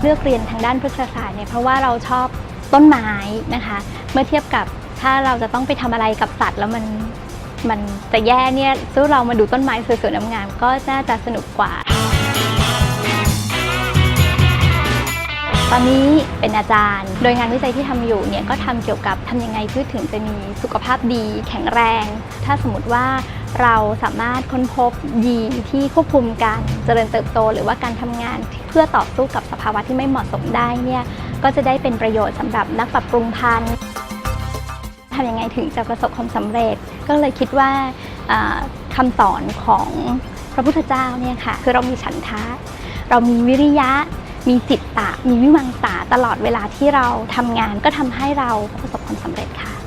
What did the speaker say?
เลือกเรียนทางด้านพฤกษศาสตร์เนี่ยเพราะว่าเราชอบต้นไม้นะคะ เมื่อเทียบกับถ้าเราจะต้องไปทำอะไรกับสัตว์แล้วมันมันจะแย่เนี่ยสู้เรามาดูต้นไม้สวยๆงามๆก็น่าจะสนุกกว่า ตอนนี้เป็นอาจารย์ โดยงานวิจัยที่ทำอยู่เนี่ยก็ทำเกี่ยวกับทำยังไงพืชถึงจะมีสุขภาพดีแข็งแรง ถ้าสมมติว่า เราสามารถค้นพบยีนที่ควบคุมการเจริญเติบโต หรือว่าการทำงานเพื่อต่อสู้กับสภาวะที่ไม่เหมาะสมได้เนี่ยก็จะได้เป็นประโยชน์สำหรับนักปรับปรุงพันธุ์ทำยังไงถึงจะประสบความสำเร็จ ก็เลยคิดว่าอ่าคำสอนของพระพุทธเจ้าเนี่ยค่ะคือเรามีฉันทะ เรามีวิริยะ มีจิตตะ มีวิมังสาตลอดเวลาที่เราทำงานก็ทำให้เราประสบความสำเร็จค่ะ